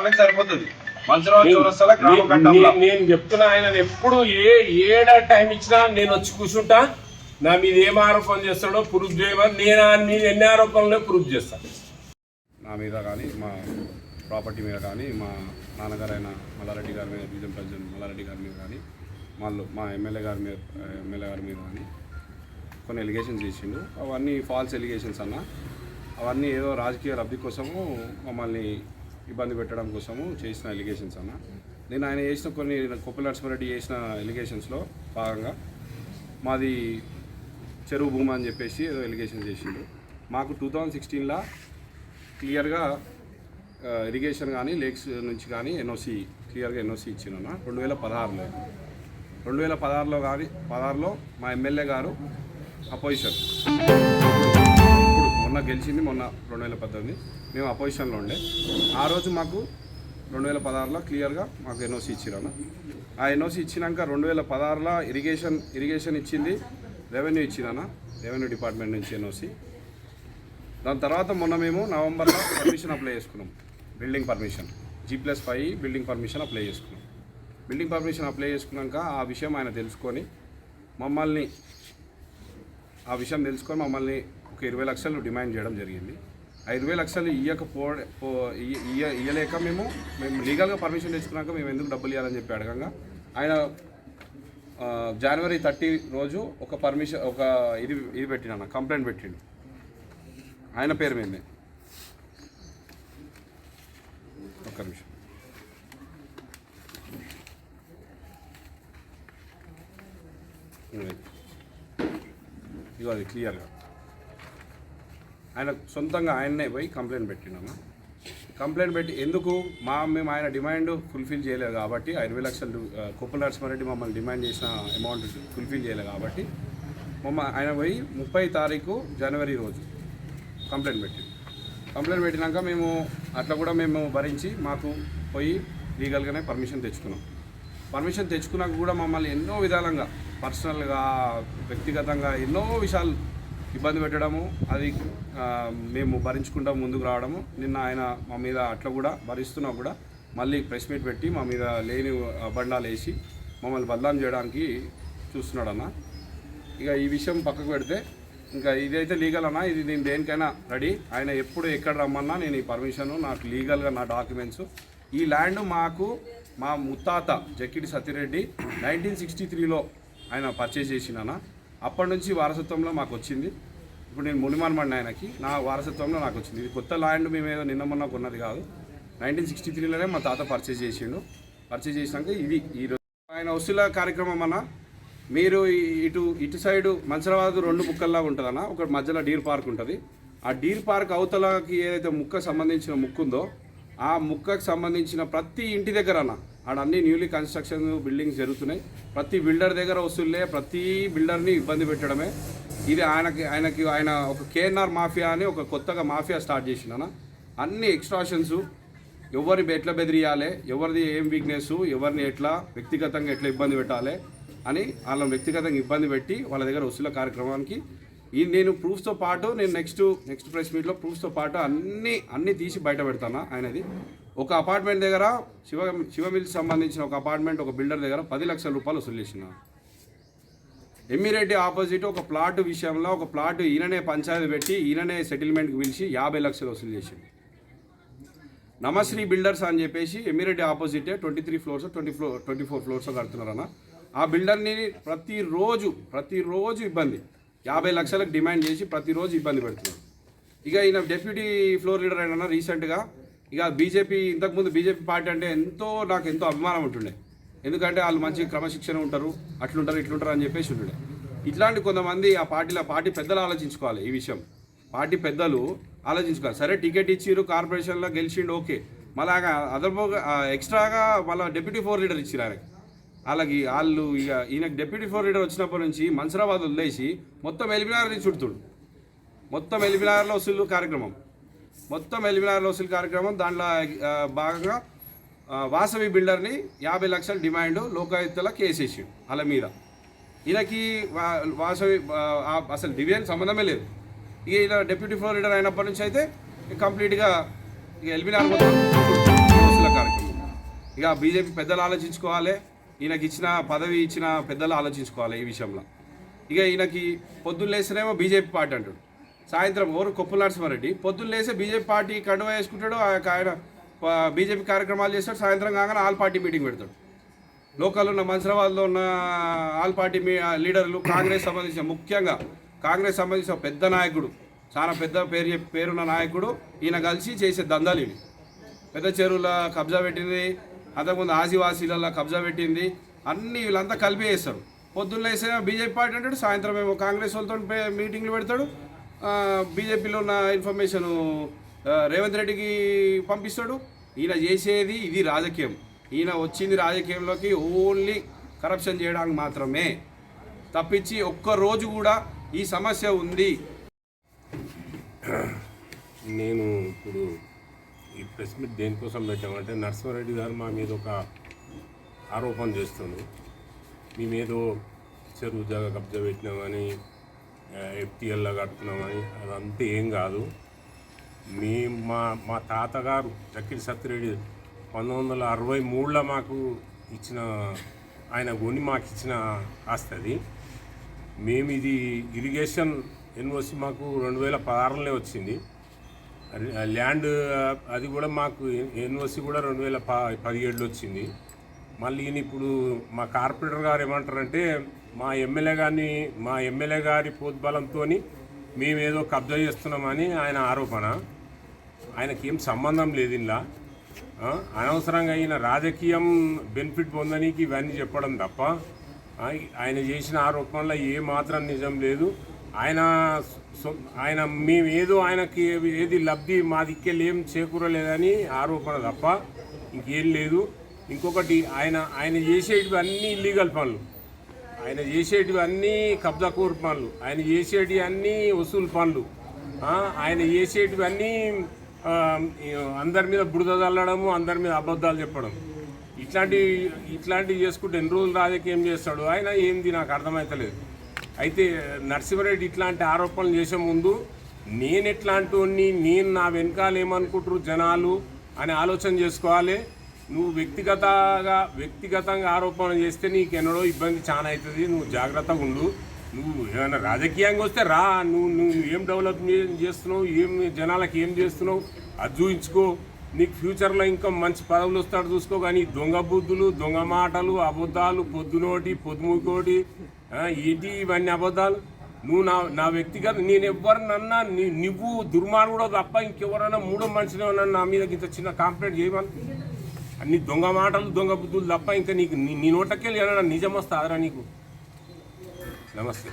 వాళ్ళకి సరిపోతుంది. నేను చెప్తున్నా ఆయన ఎప్పుడు ఏ ఏడ టైం ఇచ్చినా నేను వచ్చి కూర్చుంటా. నా మీద ఏం ఆరోపణ చేస్తాడో ప్రూఫ్ చేయమని నేను ఆయన మీద ఎన్ని ఆరోపణలే ప్రూఫ్ చేస్తాను నా మీద కానీ మా ప్రాపర్టీ మీద కానీ మా నాన్నగారైన మల్లారెడ్డి గారి మీద డివిజన్ ప్రెసిడెంట్ మల్లారెడ్డి గారి మీద కానీ వాళ్ళు మా ఎమ్మెల్యే గారి మీద ఎమ్మెల్యే గారి మీద కానీ కొన్ని ఎలిగేషన్స్ చేసిండు. అవన్నీ ఫాల్స్ ఎలిగేషన్స్ అన్న. అవన్నీ ఏదో రాజకీయ లబ్ధి కోసము మమ్మల్ని ఇబ్బంది పెట్టడం కోసము చేసిన ఎలిగేషన్స్ అన్న. నేను ఆయన చేసిన కొన్ని కొప్పల నరసింహారెడ్డి చేసిన ఎలిగేషన్స్లో భాగంగా మాది చెరువు భూమి అని చెప్పేసి ఏదో ఎలిగేషన్ చేసిండు. మాకు టూ థౌజండ్ సిక్స్టీన్లో క్లియర్గా ఇరిగేషన్ కానీ లేక్స్ నుంచి కానీ ఎన్ఓసి క్లియర్గా ఎన్ఓసి ఇచ్చినన్నా రెండు వేల పదహారులో. రెండు వేల పదహారులో కానీ పదహారులో మా ఎమ్మెల్యే గారు అపోజిషన్. మొన్న గెలిచింది మొన్న రెండు వేల పద్దెనిమిది. మేము అపోజిషన్లో ఉండే. ఆ రోజు మాకు రెండు వేల పదహారులో క్లియర్గా మాకు ఎన్ఓసి ఇచ్చిరాను ఆ ఎన్ఓసి ఇచ్చినాక రెండు వేల పదహారులో ఇరిగేషన్ ఇరిగేషన్ ఇచ్చింది రెవెన్యూ ఇచ్చినానా రెవెన్యూ డిపార్ట్మెంట్ నుంచి ఎన్ఓసి. దాని తర్వాత మొన్న మేము నవంబర్లో పర్మిషన్ అప్లై చేసుకున్నాం. Building permission. G plus five building permission apply చేసుకున్నాం. బిల్డింగ్ పర్మిషన్ అప్లై చేసుకున్నాక ఆ విషయం ఆయన తెలుసుకొని మమ్మల్ని ఆ విషయం తెలుసుకొని మమ్మల్ని ఒక ఇరవై లక్షలు డిమాండ్ చేయడం జరిగింది. ఆ ఇరవై లక్షలు ఇయ్యకపో పో- ఇయ్య- ఇయ్యలేక మేము మేము లీగల్గా పర్మిషన్ తెచ్చుకున్నాక మేము ఎందుకు డబ్బులు ఇవ్వాలని చెప్పి అడగంగా. ఆయన జనవరి థర్టీ రోజు ఒక పర్మిషన్ ఒక ఇది ఇది పెట్టిన కంప్లైంట్ పెట్టిండు. ఆయన పేరు మీదే ఒక్క నిమిషం. ఇదిగో ఇదిగో అది క్లియర్గా. ఆయన సొంతంగా ఆయన్నే పోయి కంప్లైంట్ పెట్టినాము. కంప్లైంట్ పెట్టి ఎందుకు? మా మేము ఆయన డిమాండ్ ఫుల్ఫిల్ చేయలేదు కాబట్టి ఇరవై లక్షలు ఆ, కుప్పల నరసింహారెడ్డి మమ్మల్ని డిమాండ్ చేసిన అమౌంట్ ఫుల్ఫిల్ చేయలేదు కాబట్టి మమ్మ ఆయన పోయి ముప్పై తారీఖు జనవరి రోజు కంప్లైంట్ పెట్టింది కంప్లైంట్ పెట్టినాక మేము అట్లా కూడా మేము భరించి మాకు పోయి లీగల్గానే పర్మిషన్ తెచ్చుకున్నాం. పర్మిషన్ తెచ్చుకున్నాక కూడా మమ్మల్ని ఎన్నో విధాలుగా పర్సనల్గా వ్యక్తిగతంగా ఎన్నో విషయాలు ఇబ్బంది పెట్టడము అది మేము భరించుకుంటా ముందుకు రావడము. నిన్న ఆయన మా మీద అట్లా కూడా భరిస్తున్నా కూడా మళ్ళీ ప్రెస్ మీట్ పెట్టి మా మీద లేని బండాలు వేసి మమ్మల్ని బదలాం చేయడానికి చూస్తున్నాడు అన్న ఇక ఈ విషయం పక్కకు పెడితే ఇంకా ఇదైతే లీగల్ అన్న ఇది నేను దేనికైనా రెడీ. ఆయన ఎప్పుడు ఎక్కడ రమ్మన్నా నేను ఈ పర్మిషన్ నాకు లీగల్గా నా డాక్యుమెంట్స్. ఈ ల్యాండ్ మాకు మా ముత్తాత జక్కిడి సత్యరెడ్డి నైన్టీన్ సిక్స్టీ త్రీలో ఆయన పర్చేజ్ చేసినాన అప్పటి నుంచి వారసత్వంలో మాకు వచ్చింది. ఇప్పుడు నేను మునిమానమండి ఆయనకి నా వారసత్వంలో నాకు వచ్చింది. ఇది కొత్త ల్యాండ్ మేము ఏదో నిన్న మొన్న కొన్నది కాదు. నైన్టీన్ సిక్స్టీ త్రీలోనే మా తాత పర్చేజ్ చేసిండు. పర్చేజ్ చేసినాక ఇది ఈరోజు ఆయన వసూల కార్యక్రమం అన్న మీరు ఇటు ఇటు సైడు మంచరాబాద్ రెండు ముక్కల్లా ఉంటుందన్న ఒక మధ్యలో డీర్ పార్క్ ఉంటుంది. ఆ డీర్ పార్క్ అవతలకి ఏదైతే ముక్క సంబంధించిన ముక్కు ఉందో ఆ ముక్కకు సంబంధించిన ప్రతి ఇంటి దగ్గర అన్న అన్ని న్యూలీ కన్స్ట్రక్షన్ బిల్డింగ్స్ జరుగుతున్నాయి. ప్రతి బిల్డర్ దగ్గర వసూళ్ళే ప్రతి బిల్డర్ని ఇబ్బంది పెట్టడమే. ఇది ఆయనకి ఆయనకి ఆయన ఒక కేఎన్ఆర్ మాఫియా అని ఒక కొత్తగా మాఫియా స్టార్ట్ చేసిన అన్ని. ఎక్స్ట్రాషన్స్ ఎవరిని ఎట్లా బెదిరియాలి ఎవరిది ఏం వీక్నెస్ ఎవరిని ఎట్లా వ్యక్తిగతంగా ఎట్లా ఇబ్బంది పెట్టాలి అని వాళ్ళని వ్యక్తిగతంగా ఇబ్బంది పెట్టి వాళ్ళ దగ్గర వసూల కార్యక్రమానికి ఈ నేను ప్రూఫ్స్తో పాటు నేను నెక్స్ట్ నెక్స్ట్ ప్రెస్ మీట్లో ప్రూఫ్స్తో పాటు అన్ని అన్ని తీసి బయట పెడతాను ఆయనది. ఒక అపార్ట్మెంట్ దగ్గర శివ శివమిల్స్ సంబంధించిన ఒక అపార్ట్మెంట్ ఒక బిల్డర్ దగ్గర పది లక్షల రూపాయలు వసూలు చేసిన. ఎమ్మిరెడ్డి ఆపోజిట్ ఒక ప్లాట్ విషయంలో ఒక ప్లాట్ ఈయననే పంచాయతీ పెట్టి ఈయననే సెటిల్మెంట్కి పిలిచి యాభై లక్షలు వసూలు చేసింది నమశ్రీ బిల్డర్స్ అని చెప్పేసి Emireddy ఆపోజిటే twenty three floors twenty floor twenty four floors కడుతున్నారన్న ఆ బిల్డర్ని ప్రతిరోజు ప్రతిరోజు ఇబ్బంది. యాభై లక్షలకు డిమాండ్ చేసి ప్రతిరోజు ఇబ్బంది పెడుతున్నారు. ఇక ఈయన డెప్యూటీ ఫ్లోర్ లీడర్ అయినా రీసెంట్గా ఇక బీజేపీ ఇంతకుముందు బీజేపీ పార్టీ అంటే ఎంతో నాకు ఎంతో అభిమానం ఉంటుండే. ఎందుకంటే వాళ్ళు మంచి క్రమశిక్షణ ఉంటారు అట్లుంటారు ఇట్లుంటారు అని చెప్పేసి ఉంటుండే. ఇట్లాంటి కొంతమంది ఆ పార్టీలో పార్టీ పెద్దలు ఆలోచించుకోవాలి ఈ విషయం. పార్టీ పెద్దలు ఆలోచించుకోవాలి. సరే టికెట్ ఇచ్చిరు కార్పొరేషన్లో గెలిచిండు ఓకే. మళ్ళా అదర్బోగా ఎక్స్ట్రాగా మళ్ళీ డెప్యూటీ ఫోర్ లీడర్ ఇచ్చిరు ఆయనకి. వాళ్ళకి వాళ్ళు ఇక ఈయనకి డెప్యూటీ ఫోర్ లీడర్ వచ్చినప్పటి నుంచి మన్సరాబాద్ వదిలేసి మొత్తం ఎలిమినార్ చుడుతుడు మొత్తం ఎల్బీనగర్లో వసూలు కార్యక్రమం. మొత్తం ఎలిమినార్ లోసిల్ కార్యక్రమం దాంట్లో భాగంగా వాసవి బిల్డర్ని యాభై లక్షల డిమాండ్ లోకాయుక్తల కేసేసి వాళ్ళ మీద. ఈయనకి వాసవి అసలు డివిజన్ సంబంధమే లేదు. ఇక ఈయన డెప్యూటీ ఫ్లోర్ లీడర్ అయినప్పటి నుంచి అయితే కంప్లీట్గా ఇక ఎలిమినార్ మొత్తం ఇక బీజేపీ పెద్దలు ఆలోచించుకోవాలి. ఈయనకి ఇచ్చిన పదవి ఇచ్చిన పెద్దలు ఆలోచించుకోవాలి ఈ విషయంలో. ఇక ఈయనకి పొద్దున్న లేస్తేనేమో బీజేపీ పార్టీ అంటాడు. సాయంత్రం ఓరు కొప్పుల నరసింహారెడ్డి. పొద్దున్న లేస్తే బీజేపీ పార్టీ కండువ వేసుకుంటాడు ఆ యొక్క ఆయన బీజేపీ కార్యక్రమాలు చేస్తాడు సాయంత్రం కాగానే ఆల్ పార్టీ మీటింగ్ పెడతాడు. లోకల్ ఉన్న మన్సరాబాద్లో ఉన్న ఆల్ పార్టీ మీ లీడర్లు కాంగ్రెస్ సంబంధించిన ముఖ్యంగా కాంగ్రెస్ సంబంధించిన పెద్ద నాయకుడు చాలా పెద్ద పేరు పేరున్న నాయకుడు ఈయన కలిసి చేసే దందాలు ఇవి. పెద్ద చెరువుల కబ్జా పెట్టింది అంతకుముందు ఆదివాసీలలో కబ్జా పెట్టింది అన్ని వీళ్ళంతా కలిపి చేస్తారు. పొద్దున్న వేసే బీజేపీ పార్టీ అంటాడు సాయంత్రం ఏమో కాంగ్రెస్ వాళ్ళతో పే- మీటింగ్లు పెడతాడు బీజేపీలో ఉన్న ఇన్ఫర్మేషన్ రేవంత్ రెడ్డికి పంపిస్తాడు. ఈయన చేసేది ఇది రాజకీయం. ఈయన వచ్చింది రాజకీయంలోకి ఓన్లీ కరప్షన్ చేయడానికి మాత్రమే. తప్పించి ఒక్క రోజు కూడా ఈ సమస్య ఉంది. నేను ఇప్పుడు ఈ ప్రెస్ మీట్ దేనికోసం పెట్టామంటే నరసింహారెడ్డి గారు మా మీద ఒక ఆరోపణ చేస్తుంది మేమేదో చెరువు జాగా కబ్జా పెట్టినామని ఎఫ్టీఎల్లో కడుతున్నామని అదంతా ఏం కాదు. మీ మా మా తాతగారు చక్కిడి సత్యరెడ్డి పంతొమ్మిది వందల అరవై మూడులో మాకు ఇచ్చిన ఆయన కొని మాకు ఇచ్చిన ఆస్తి అది. మేము ఇది ఇరిగేషన్ ఎన్ఓసి మాకు రెండు వేల పదహారులోనే వచ్చింది. అది- ల్యాండ్ అది కూడా మాకు ఎన్ఓసి కూడా రెండు వేల ప పదిహేడులో వచ్చింది. మళ్ళీ ఈయన ఇప్పుడు మా కార్పొరేటర్ గారు ఏమంటారంటే మా ఎమ్మెల్యే గారిని మా ఎమ్మెల్యే గారి పోద్బలంతో మేమేదో కబ్జా చేస్తున్నామని ఆయన ఆరోపణ. ఆయనకి ఏం సంబంధం లేదు ఇలా అనవసరంగా ఈయన రాజకీయం బెనిఫిట్ పొందనీకి ఇవన్నీ చెప్పడం తప్ప ఆయన చేసిన ఆరోపణలో ఏ మాత్రం నిజం లేదు. ఆయన ఆయన మేము ఏదో ఆయనకి ఏది లబ్ధి మా దిక్కెళ్ళి ఏం చేకూరలేదని ఆరోపణ తప్ప ఇంకేం లేదు. ఇంకొకటి ఆయన ఆయన చేసేటివి అన్నీ ఇల్లీగల్ పనులు. ఆయన చేసేటివి అన్నీ కబ్జా కోరు పనులు. ఆయన చేసేటి అన్నీ వసూలు పనులు. ఆయన చేసేటివి అన్నీ అందరి మీద బురద చల్లడము అందరి మీద అబద్ధాలు చెప్పడం. ఇట్లాంటి ఇట్లాంటివి చేసుకుంటే ఎన్ని రోజులు రాజకీయం చేస్తాడు? ఆయన ఏంది నాకు అర్థమవుతలేదు అయితే నరసింహారెడ్డి ఇట్లాంటి ఆరోపణలు చేసే ముందు నేను ఎట్లాంటి నేను నా వెనకాల ఏమనుకుంటారు జనాలు అని ఆలోచన చేసుకోవాలి. నువ్వు వ్యక్తిగతంగా వ్యక్తిగతంగా ఆరోపణ చేస్తే నీకు ఎన్నడో ఇబ్బంది చాలా అవుతుంది. నువ్వు జాగ్రత్తగా ఉండు. నువ్వు ఏమైనా రాజకీయంగా వస్తే రా. నువ్వు నువ్వు ఏం డెవలప్ చేస్తున్నావు? ఏం జనాలకు ఏం చేస్తున్నావు? అది చూయించుకో. నీకు ఫ్యూచర్లో ఇంకా మంచి పదవులు వస్తాడు చూసుకో. కానీ దొంగ బుద్ధులు దొంగ మాటలు అబద్ధాలు పొద్దునోటి పొద్దుముకోటి ఏంటి ఇవన్నీ అబద్ధాలు? నువ్వు నా నా వ్యక్తిగత నేను ఎవరినన్నా నీ- నువ్వు దుర్మార్గుడో తప్ప ఇంకెవరన్నా మూడో మనిషిని నన్ను నా మీద ఇంత చిన్న కాంప్లైంట్ చేయమని. అన్ని దొంగ మాటలు దొంగ బుద్ధులు తప్ప ఇంకా నీకు నీ నోటకెళ్ళి నిజం వస్తుందిరా నీకు. నమస్తే.